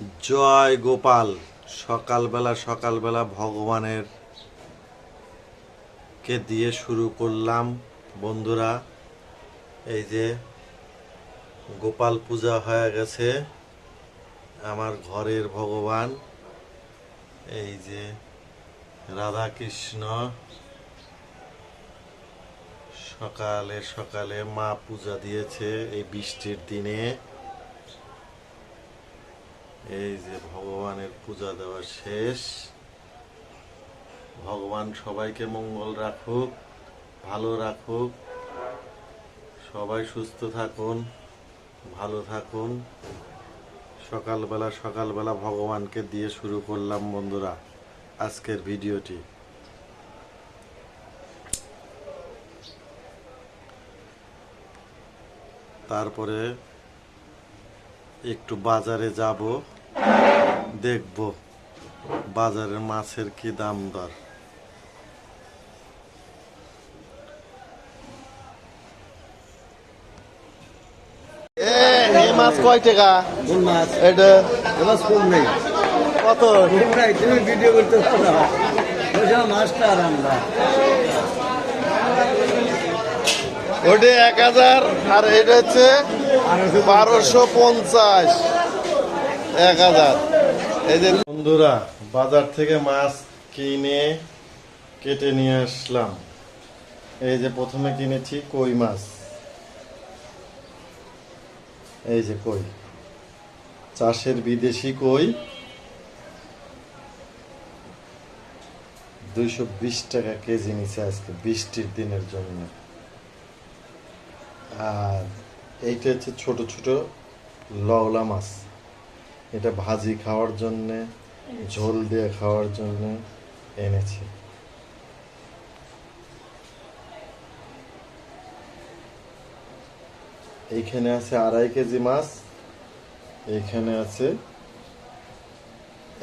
জয় গোপাল, সকালবেলা সকালবেলা ভগবানের কে দিয়ে শুরু করলাম। বন্ধুরা, এই যে গোপাল পূজা হয়ে গেছে, আমার ঘরের ভগবান। এই যে রাধা কৃষ্ণ সকালে সকালে মা পূজা দিয়েছে এই বৃষ্টির দিনে। এই যে ভগবানের পূজা দেওয়া শেষ। ভগবান সবাইকে মঙ্গল রাখুক, ভালো রাখুক। সবাই সুস্থ থাকুন, ভালো থাকুন। সকালবেলা সকালবেলা ভগবানকে দিয়ে শুরু করলাম বন্ধুরা আজকের ভিডিওটি। তারপরে একটু বাজারে যাব। দেখব বাজারের মাছের কি দাম দর। এই মাছ কয় টাকা? মাছ। এটা? মাছ কম নেই। কত? তুমি ভিডিও করতে পারো মাছটা আর আমরা। ওটা এক হাজার আর এটা হচ্ছে বারোশো পঞ্চাশ। এক হাজার। বন্ধুরা, বাজার থেকে মাছ কিনে কেটে নিয়ে আসলাম। এই যে প্রথমে কিনেছি কই মাছ। এই যে কই। চাষের বিদেশি কই। দুইশো বিশ টাকা কেজি নিচে আজকে, বৃষ্টির দিনের জন্য। আর এইটা হচ্ছে ছোট ছোট লওলা মাছ। এটা ভাজি খাওয়ার জন্য, ঝোল দিয়ে খাওয়ার জন্য এনেছি। এইখানে আছে আড়াই কেজি মাছ, এইখানে আছে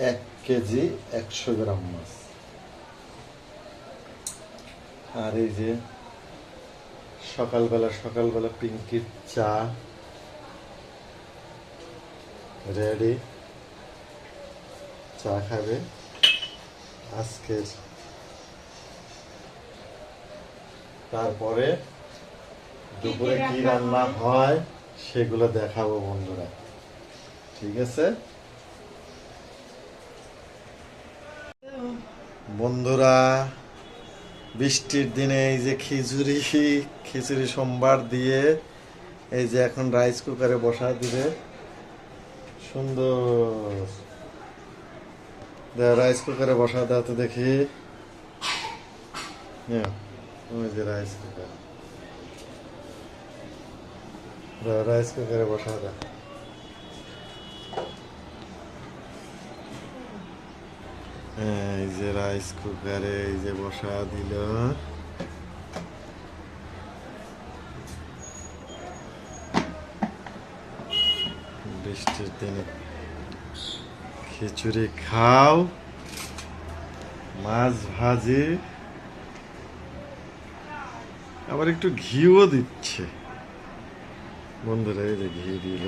এক কেজি একশো গ্রাম মাছ। আর এই যে সকালবেলা সকালবেলা পিঙ্কির চা রেডি চা খাবে? আজকের তারপরে দুপুরে কি রান্না হয় সেগুলো দেখাবো বন্ধুরা। ঠিক আছে? বন্ধুরা, বৃষ্টির দিনে এই যে খিচুড়ি খিচুড়ি সোমবার দিয়ে এই যে এখন রাইস কুকারে বসা দিবে। সুন্দর। দেখ রাইস কুকারে বসা দাও তো দেখি। হ্যাঁ, ওই যে রাইস কুকার রাইস কুকারে বসা দাও এই যে রাইস কুকারে এই যে বসা দিল। বৃষ্টির দিনে। খিচুড়ি খাও, মাছ ভাজি। আবার একটু ঘিও দিচ্ছে। বন্ধুরা, এই যে ঘি দিল।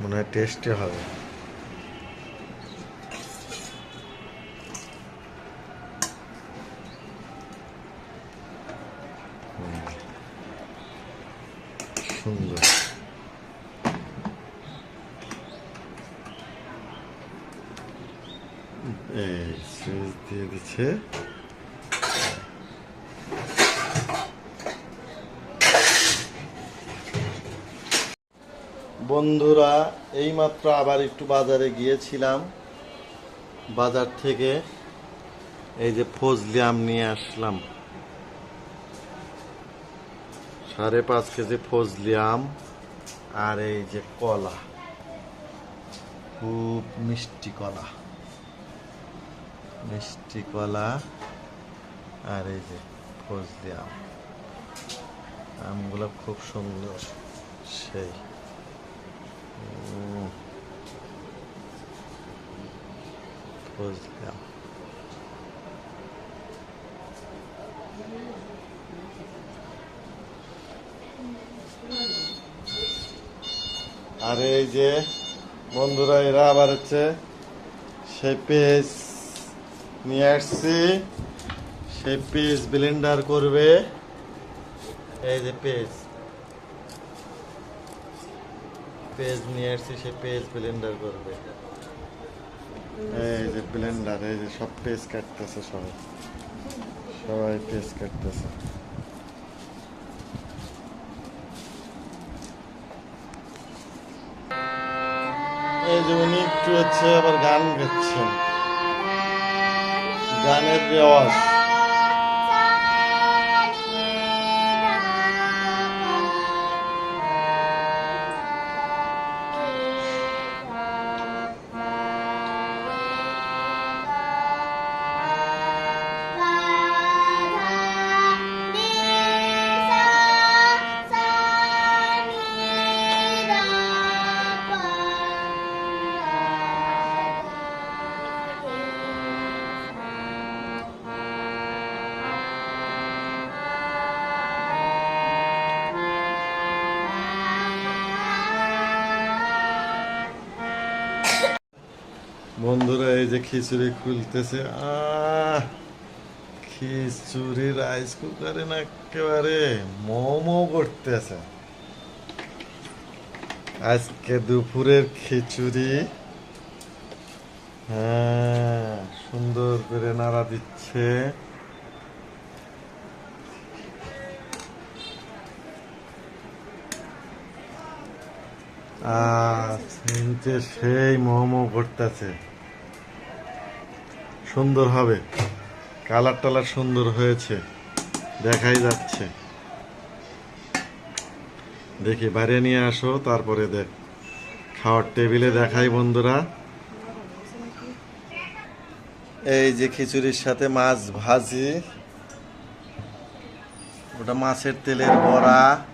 মনে হয় টেস্টে হবে। সুন্দর। সুইচ দিয়ে দিচ্ছে। বন্ধুরা, এইমাত্র আবার একটু বাজারে গিয়েছিলাম। বাজার থেকে এই যে ফজলি আম নিয়ে আসলাম। সাড়ে পাঁচ কেজি ফজলি আম আর এই যে কলা, খুব মিষ্টি কলা মিষ্টি কলা আর এই যে ফজলি আম আমগুলো খুব সুন্দর, সেই। ফজলি আম আর এই যে বন্ধুরা, এরা আবার হচ্ছে সেই পেজ নিয়ে আসছি। সেই পেজ ব্লেন্ডার করবে। এই যে পেজ পেজ নিয়ে আসছি সে পেজ ব্লেন্ডার করবে। এই যে ব্লেন্ডার এই যে সব পেজ কাটতেছে সবাই। সবাই পেজ কাটতেছে। এই যে উনি একটু হচ্ছে আবার গান গাচ্ছেন। গানের রেওয়াজ। যে খিচুড়ি খুলতেছে, আহ খিচুড়ি রাইস কুকারে না একেবারে মোমো করতেছে। আজকে দুপুরের খিচুড়ি হ্যাঁ সুন্দর করে নাড়া দিচ্ছে। আর সেই মোমো করতেছে। সুন্দর হবে। কালার টালার সুন্দর হয়েছে। দেখাই যাচ্ছে। দেখি, বাইরে নিয়ে আসো, তারপরে দেখ। খাওয়ার টেবিলে দেখাই বন্ধুরা। এই যে খিচুড়ির সাথে মাছ ভাজি। ওটা মাছের তেলের বড়া।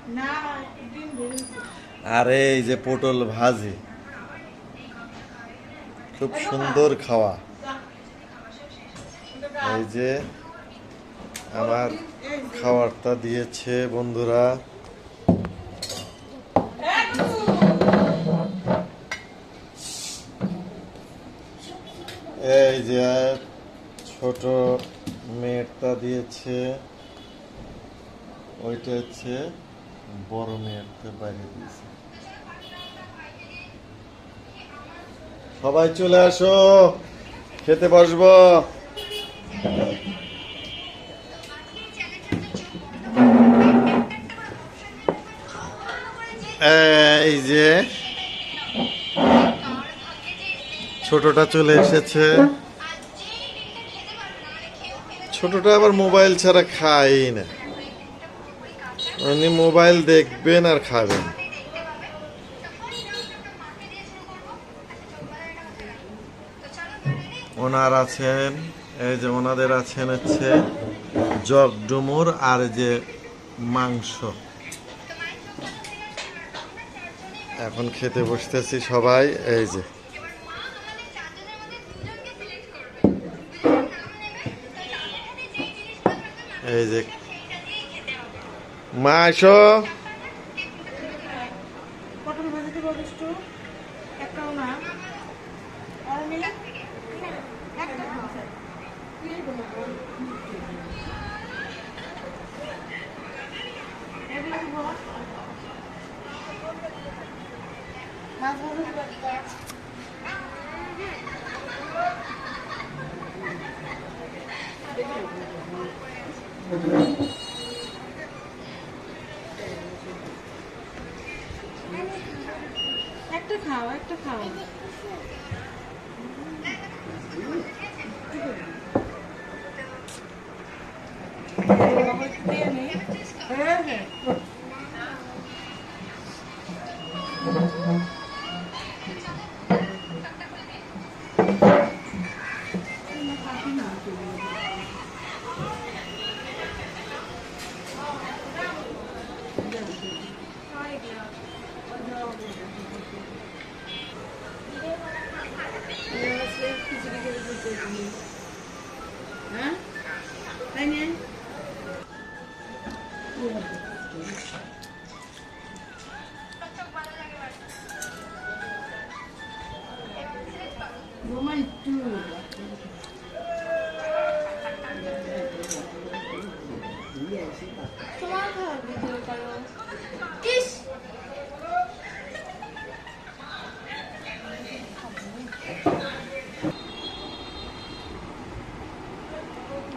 আর এই যে পটল ভাজি। খুব সুন্দর খাওয়া। এই যে আমার খাবারটা দিয়েছে বন্ধুরা। এই যে ছোট মেয়েরটা দিয়েছে। ওইটা হচ্ছে বড় মেয়েরটা বাইরে দিয়েছে। সবাই চলে আসো, খেতে বসবো। এই যে ছোটটা চলে এসেছে। ছোটটা আবার মোবাইল ছাড়া খাই না। উনি মোবাইল দেখবেন আর খাবেন। ওনার আছেন, এই যে ওনাদের আছেন হচ্ছে জগ ডুমুর আর যে মাংস। এখন খেতে বসতেছি সবাই এই যে। এই যে। মা পটল ভাজি দিব একটু একটাও না আর মিলে একটা এগুলো দিব মাছ ভাজি দিব একটা একটা খাও একটা খাও। হ্যাঁ হ্যাঁ।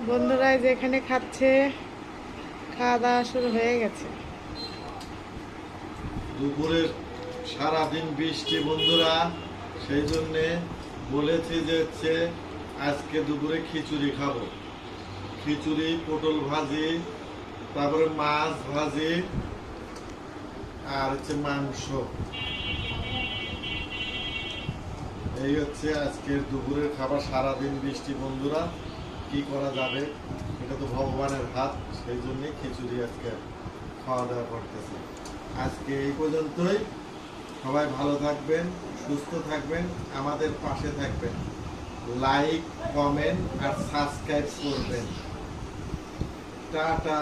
বন্ধুরা যেখানে খাচ্ছে। খাওয়া দাওয়া শুরু হয়ে গেছে। দুপুরের সারাদিন বৃষ্টি, বন্ধুরা, সেই জন্যে বলেছি যে হচ্ছে আজকে দুপুরে খিচুড়ি খাব। খিচুড়ি, পটল ভাজি, তারপরে মাছ ভাজি, আর হচ্ছে মাংস। এই হচ্ছে আজকের দুপুরের খাবার, সারাদিন বৃষ্টি, বন্ধুরা। কি করা যাবে, এটা তো ভগবানের হাত, সেই জন্যে খিচুড়ি আজকে খাওয়া দাওয়া করতেছে। আজকে এই পর্যন্তই। সবাই ভালো থাকবেন, সুস্থ থাকবেন, আমাদের পাশে থাকবেন। লাইক, কমেন্ট আর সাবস্ক্রাইব করবেন। টাটা।